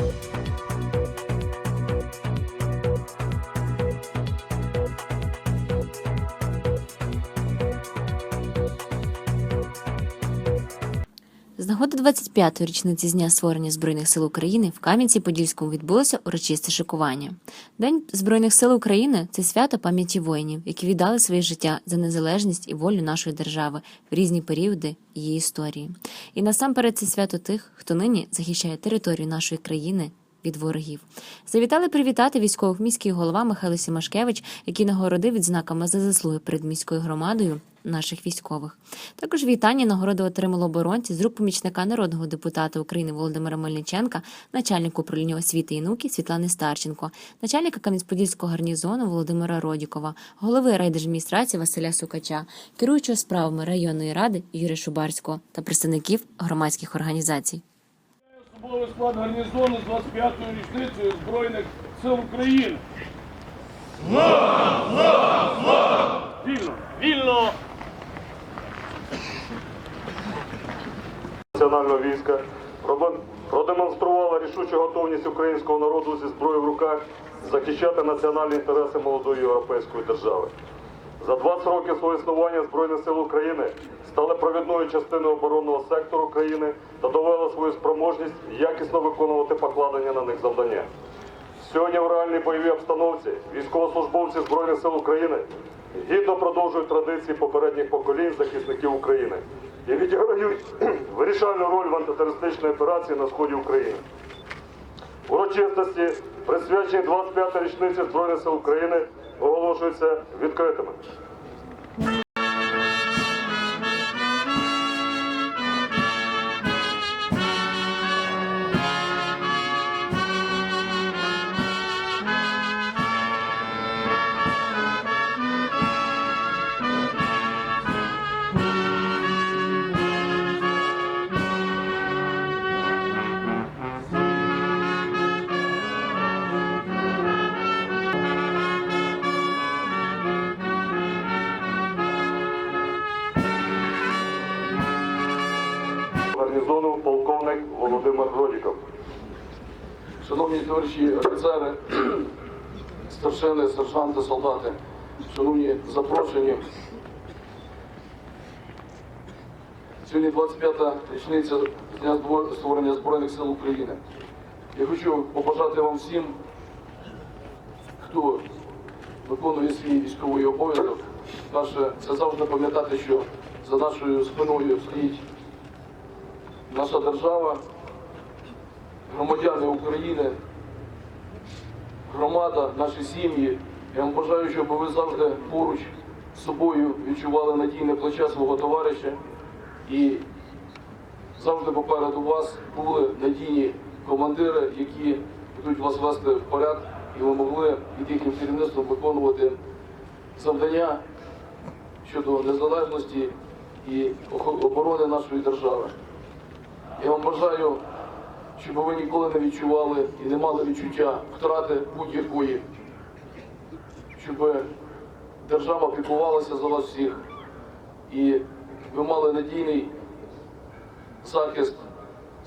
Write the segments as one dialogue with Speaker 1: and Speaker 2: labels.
Speaker 1: З нагоди 25-ї річниці з дня створення Збройних сил України в Кам'янці-Подільському відбулося урочисте шикування. День Збройних сил України це свято пам'яті воїнів, які віддали своє життя за незалежність і волю нашої держави в різні періоди її історії. І насамперед це свято тих, хто нині захищає територію нашої країни. Від ворогів завітали привітати військових міський голова Михайло Сімашкевич, який нагородив відзнаками за заслуги перед міською громадою наших військових. Також вітання нагороди отримало оборонці з рук помічника народного депутата України Володимира Мельниченка, начальнику управління освіти і науки Світлани Старченко, начальника Кам'янець-Подільського гарнізону Володимира Родікова, голови райдержадміністрації Василя Сукача, керуючого справами районної ради Юрія Шубарського та представників громадських організацій.
Speaker 2: Особовий склад гарнізону з 25-ю річницею Збройних сил України. Вільно! Вільно!
Speaker 3: національного війська продемонструвала рішучу готовність українського народу зі зброєю в руках захищати національні інтереси молодої європейської держави. За 20 років свого існування Збройних сил України стали провідною частиною оборонного сектору країни та довели свою спроможність якісно виконувати покладення на них завдання. Сьогодні в реальній бойовій обстановці військовослужбовці Збройних сил України гідно продовжують традиції попередніх поколінь захисників України і відіграють вирішальну роль в антитерористичній операції на сході України. Урочистості, присвячені 25 річниці Збройних сил України, оголошуються відкритими.
Speaker 4: Шановні товариші офіцери, старшини, сержанти, солдати, шановні запрошені. Сьогодні 25-та річниця дня створення Збройних сил України. Я хочу побажати вам всім, хто виконує свій військовий обов'язок. Перше, це завжди пам'ятати, що за нашою спиною стоїть наша держава, громадяни України, громада, наші сім'ї. Я вам бажаю, щоб ви завжди поруч з собою відчували надійне плече свого товариша і завжди попереду вас були надійні командири, які будуть вас вести в порядок, і ви могли під їхнім керівництвом виконувати завдання щодо незалежності і оборони нашої держави. Я вам бажаю, щоб ви ніколи не відчували і не мали відчуття втрати будь-якої, щоб держава піклувалася за вас всіх і ви мали надійний захист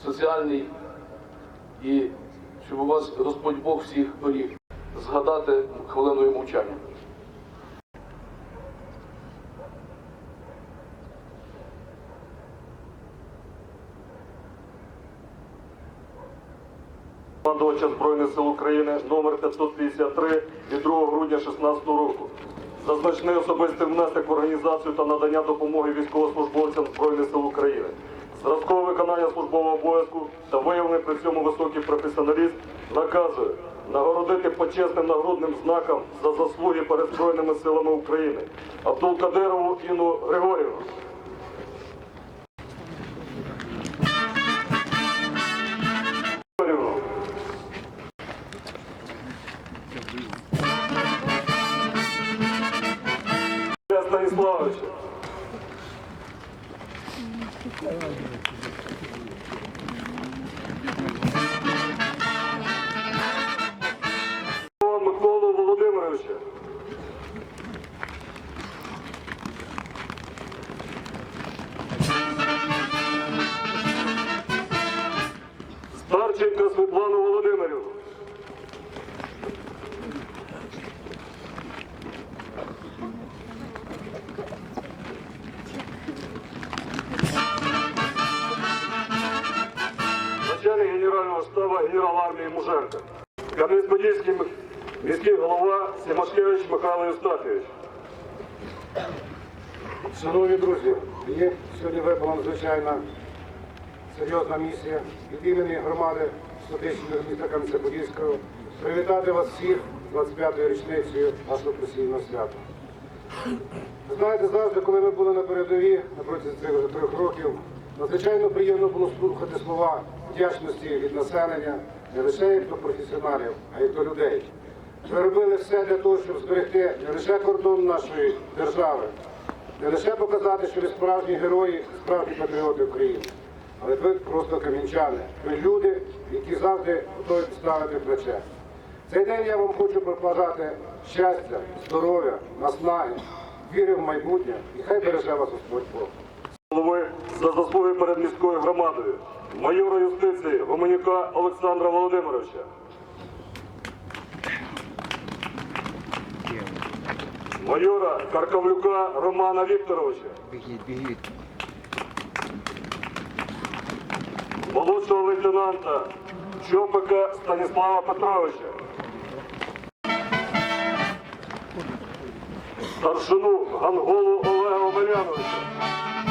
Speaker 4: соціальний і щоб у вас Господь Бог всіх беріг. Згадати хвилиною мовчання.
Speaker 3: Командувача Збройних сил України номер 553 від 2 грудня 2016 року. За значний особистий внесок в організацію та надання допомоги військовослужбовцям Збройних сил України. Зразкове виконання службового обов'язку та виявлений при цьому високий професіоналізм наказує нагородити почесним нагрудним знаком за заслуги перед Збройними силами України Абдулкадирову Інну. Григорівну. Станіславовича. Миколу Володимировича. Старчик Романенко Світлану Володимирівну. Генерал армії Муженко. Кам'янець-Подільський міський голова Сімашкевич Михайло Євстафійович.
Speaker 5: Шановні друзі, мені сьогодні випала надзвичайно серйозна місія від імені громади статичного міста Кам'янця-Подільського привітати вас всіх з 25-ю річницею нашого професійного свята. Ви знаєте, завжди, коли ми були на передовій на протязі цих трьох років, надзвичайно приємно було слухати слова вдячності від населення не лише як до професіоналів, а й до людей. Ви робили все для того, щоб зберегти не лише кордон нашої держави, не лише показати, що ви справжні герої, справжні патріоти України, але ви просто камінчани. Ви люди, які завжди готові підставити плече. Цей день я вам хочу побажати щастя, здоров'я, наснаги, віри в майбутнє і хай береже вас Господь Бог.
Speaker 3: голови за заслуги перед міською громадою, майора юстиції Гуменюка Олександра Володимировича. Майора Каркавлюка Романа Вікторовича.
Speaker 6: Бігіть, бігіть.
Speaker 3: Молодшого лейтенанта Чопика Станіслава Петровича. Старшину Ганголу Олега Омеляновича.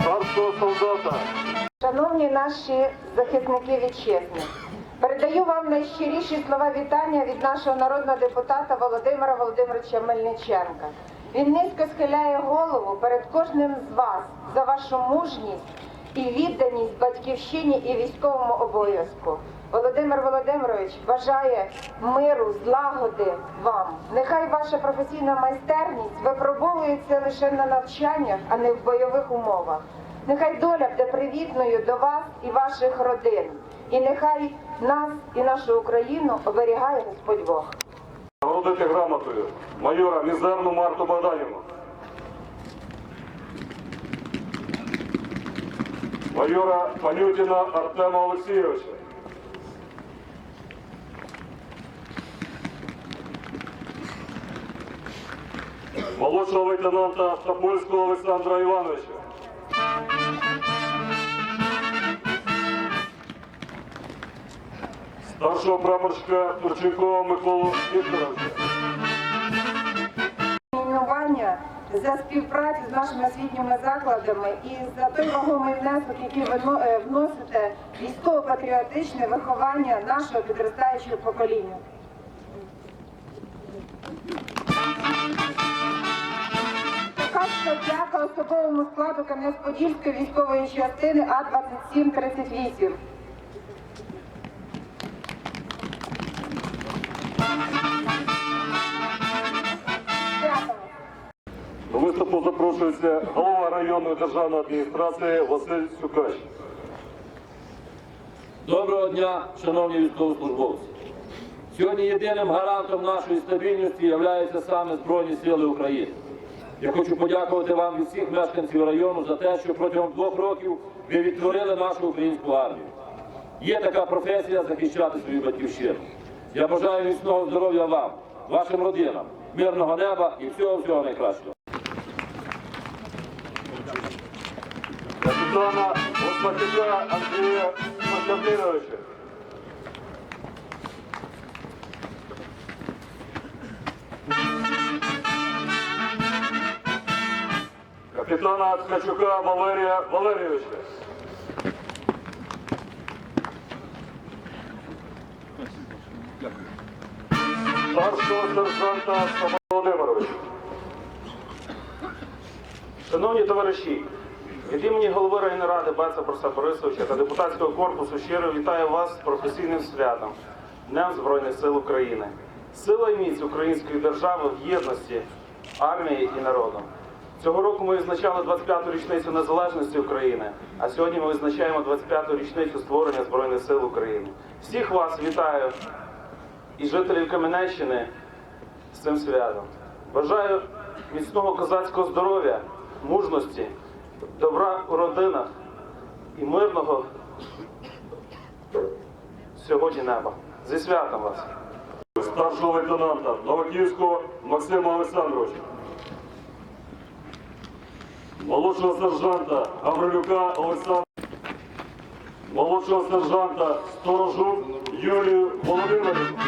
Speaker 3: Старшого солдата
Speaker 7: Шановні наші захисники вітчизни, передаю вам найщиріші слова вітання від нашого народного депутата Володимира Володимировича Мельниченка. Він низько схиляє голову перед кожним з вас за вашу мужність і відданість батьківщині і військовому обов'язку. Володимир Володимирович бажає миру, злагоди вам. Нехай ваша професійна майстерність випробовується лише на навчаннях, а не в бойових умовах. Нехай доля буде привітною до вас і ваших родин. І нехай нас і нашу Україну оберігає Господь Бог.
Speaker 3: нагородити грамотою майора Мізерну Марту Богданівну. Майора Панютіна Артема Олексійовича. Молодшого лейтенанта Топольського Олександра Івановича. Старшого прапорщика Турченкова Миколу Вікторовича.
Speaker 7: Мінування за співпрацю з нашими освітніми закладами і за той вагомий внесок, який ви е, вносите військово-патріотичне виховання нашого підростаючого покоління. Така подяка особовому складу Кам'янець-Подільської військової частини А-2738. Дякую.
Speaker 3: До виступу запрошується голова районної державної адміністрації Василь Сюкач.
Speaker 8: Доброго дня, шановні військовослужбовці. Сьогодні єдиним гарантом нашої стабільності являються саме Збройні Сили України. Я хочу подякувати вам від всіх мешканців району за те, що протягом двох років ви відтворили нашу українську армію. Є така професія захищати свою батьківщину. Я бажаю міцного здоров'я вам, вашим родинам, мирного неба і всього всього найкращого.
Speaker 3: Андрія Константиновича. Капітана Ткачука Валерія Валерійовича. Старшого сержанта Володимировича.
Speaker 9: Шановні товариші, від імені голови районної ради Беца Борса Борисовича та депутатського корпусу щиро вітаю вас з професійним святом Днем Збройних сил України. Сила і міць української держави в єдності армії і народу. Цього року ми відзначали 25-ту річницю незалежності України, а сьогодні ми визначаємо 25-ту річницю створення Збройних сил України. Всіх вас вітаю і жителів Кам'янеччини з цим святом. Бажаю міцного козацького здоров'я, мужності добра у родинах і мирного сьогодні неба. Зі святом вас!
Speaker 3: старшого лейтенанта Новаківського Максима Олександровича, молодшого сержанта Гаврилюка Олександра, молодшого сержанта Сторожук Юлію Володимирівну.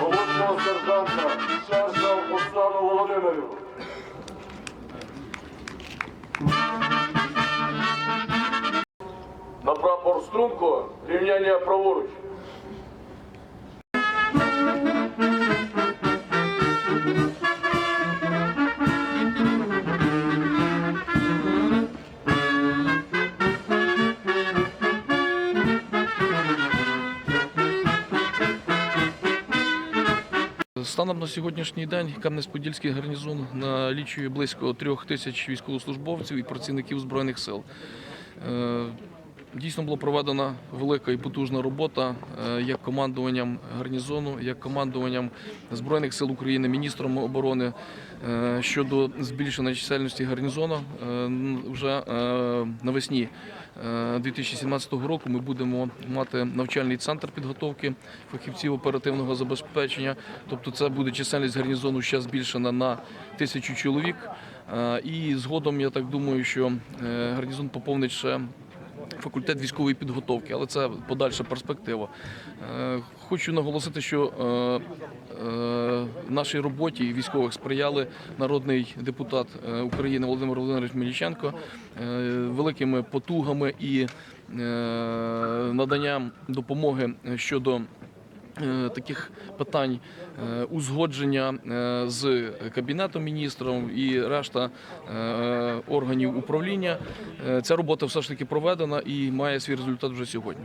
Speaker 3: Молодшого сержанта Шершав Оксану Володимирівну.
Speaker 4: На прапор струнко, рівняння праворуч.
Speaker 6: Станом на сьогоднішній день Кам'янець-Подільський гарнізон налічує близько трьох тисяч військовослужбовців і працівників збройних сил. Дійсно була проведена велика і потужна робота е, як командуванням гарнізону, як командуванням Збройних сил України, міністром оборони е, щодо збільшення чисельності гарнізону. Е, Вже навесні е, 2017 року ми будемо мати навчальний центр підготовки фахівців оперативного забезпечення. Тобто, це буде чисельність гарнізону ще збільшена на тисячу чоловік. І згодом я так думаю, що гарнізон поповнить ще факультет військової підготовки, але це подальша перспектива. Е, Хочу наголосити, що е, е, нашій роботі військових сприяли народний депутат України Володимир Володимирович Міліченко е, великими потугами і наданням допомоги щодо таких питань е, узгодження е, з кабінетом міністрів і решта е, органів управління. Е, Ця робота все ж таки проведена і має свій результат вже сьогодні.